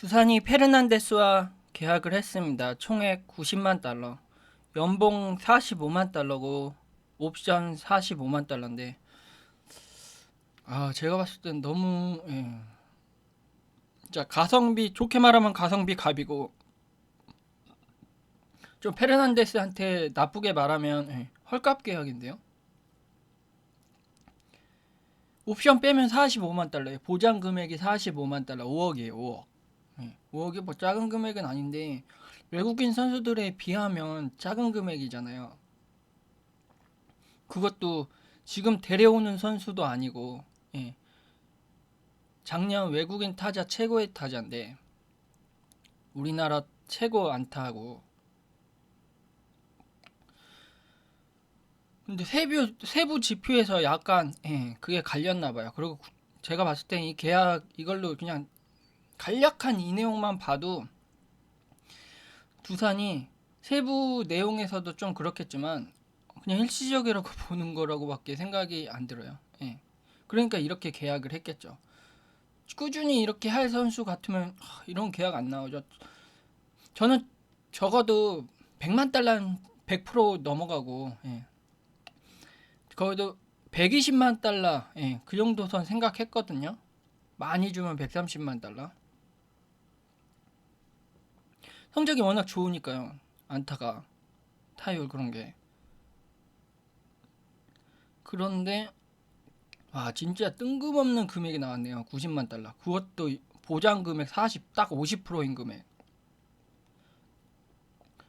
두산이 페르난데스와 계약을 했습니다. 총액 90만 달러, 연봉 45만 달러고 옵션 45만 달러인데 아 제가 봤을 땐 너무 예. 진짜 가성비 좋게 말하면 가성비 갑이고 좀 페르난데스한테 나쁘게 말하면 예, 헐값 계약인데요. 옵션 빼면 45만 달러에 보장 금액이 45만 달러 5억이에요 5억 예, 5억이 뭐 작은 금액은 아닌데 외국인 선수들에 비하면 작은 금액이잖아요. 그것도 지금 데려오는 선수도 아니고 예, 작년 외국인 타자 최고의 타자인데 우리나라 최고 안타하고. 근데 세부 세부 지표에서 약간 예, 그게 갈렸나 봐요. 그리고 구- 제가 봤을 때이 계약 이걸로 그냥 간략한 이 내용만 봐도 두산이 세부 내용에서도 좀 그렇겠지만 그냥 일시적이라고 보는 거라고밖에 생각이 안 들어요. 예. 그러니까 이렇게 계약을 했겠죠. 꾸준히 이렇게 할 선수 같으면 하, 이런 계약 안 나오죠. 저는 적어도 100만 달러는 100% 넘어가고 예. 거기도 120만 달러 예, 그 정도 선 생각했거든요. 많이 주면 130만 달러. 성적이 워낙 좋으니까요. 안타가 타율 그런 게. 그런데 와 진짜 뜬금없는 금액이 나왔네요. 90만 달러. 그것도 보장 금액 40, 딱 50%인 금액.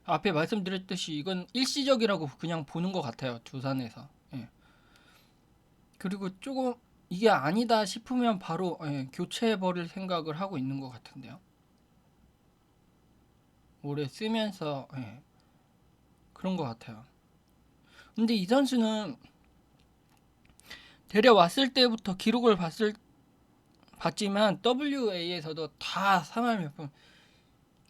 앞에 말씀드렸듯이 이건 일시적이라고 그냥 보는 것 같아요. 두산에서. 예. 그리고 조금 이게 아니다 싶으면 바로 예, 교체해 버릴 생각을 하고 있는 것 같은데요. 오래 쓰면서 예, 그런 것 같아요. 근데 이 선수는 데려왔을 때부터 기록을 봤을 봤지만 WA에서도 다 3할 몇 번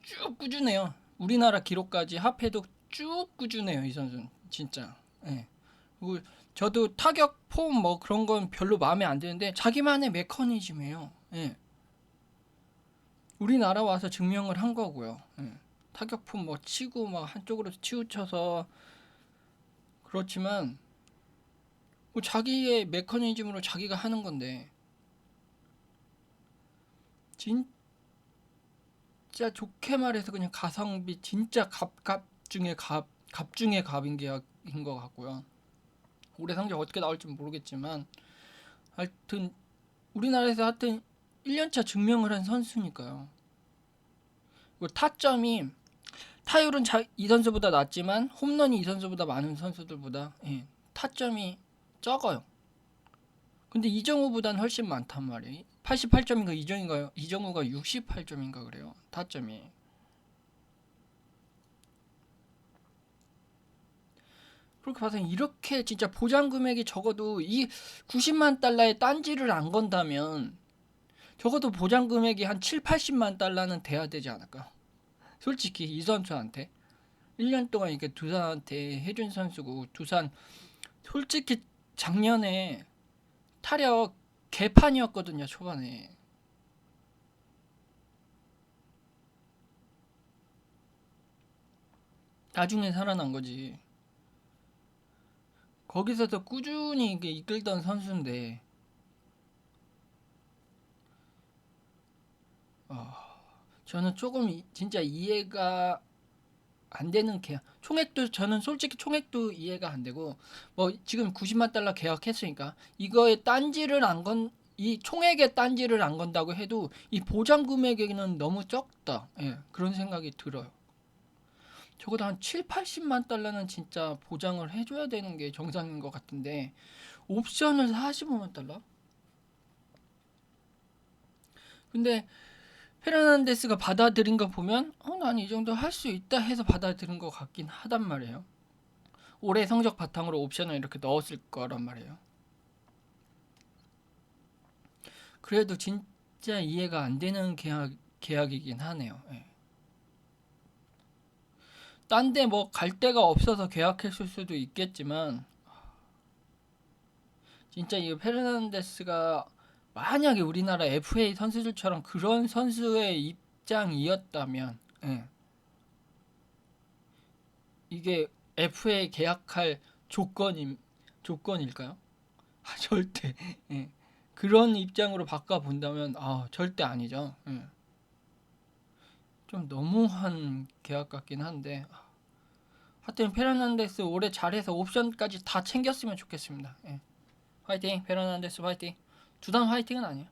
쭉 꾸준해요. 우리나라 기록까지 합해도 쭉 꾸준해요. 이 선수는 진짜. 예. 그리고 저도 타격 폼 뭐 그런 건 별로 마음에 안 드는데 자기만의 메커니즘이에요. 예. 우리나라 와서 증명을 한 거고요. 예. 타격 폼뭐 치고 막 한쪽으로 치우쳐서 그렇지만 뭐 자기의 메커니즘으로 자기가 하는 건데 진짜 좋게 말해서 그냥 가성비 진짜 갑갑 중에 갑, 갑 중에 갑인 계약인 것 같고요. 올해 성적 어떻게 나올지 모르겠지만 하여튼 우리나라에서 하여튼 1년차 증명을 한 선수니까요. 타점이 타율은 자, 이 선수보다 낮지만 홈런이 이 선수보다 많은 선수들보다 예, 타점이 적어요. 근데 이정우보다는 훨씬 많단 말이에요. 88점인가 이정인가요? 이정우가 68점인가 그래요. 타점이. 그렇게 봐서 이렇게 진짜 보장 금액이 적어도 이 90만 달러의 딴지를 안 건다면 적어도 보장 금액이 한 7, 80만 달러는 돼야 되지 않을까? 솔직히 이 선수한테 1년 동안 이렇게 두산한테 해준 선수고 두산 솔직히 작년에 타력 개판이었거든요 초반에. 나중에 살아난 거지. 거기서도 꾸준히 이게 이끌던 선수인데 어, 저는 조금 이- 진짜 이해가 안 되는 계약 총액도 저는 솔직히 총액도 이해가 안 되고 뭐 지금 90만 달러 계약했으니까 이거에 딴지를 안 건 이 총액에 딴지를 안 건다고 해도 이 보장 금액에는 너무 적다 예, 그런 생각이 들어요 적어도 한 7, 80만 달러는 진짜 보장을 해줘야 되는 게 정상인 것 같은데 옵션을 45만 달러? 근데 페르난데스가 받아들인 거 보면 어, 난 이 정도 할 수 있다 해서 받아들인 것 같긴 하단 말이에요. 올해 성적 바탕으로 옵션을 이렇게 넣었을 거란 말이에요. 그래도 진짜 이해가 안 되는 계약, 계약이긴 하네요. 예. 딴데 뭐 갈 데가 없어서 계약했을 수도 있겠지만 진짜 이 페르난데스가 만약에 우리나라 FA 선수들처럼 그런 선수의 입 입장이었다면 예. 이게 FA 계약할 조건임 조건일까요? 아, 절대 예. 그런 입장으로 바꿔 본다면 아 절대 아니죠. 예. 좀 너무한 계약 같긴 한데 아, 하여튼 페르난데스 올해 잘해서 옵션까지 다 챙겼으면 좋겠습니다. 예. 화이팅 페르난데스 화이팅. 두단 화이팅은 아니에요.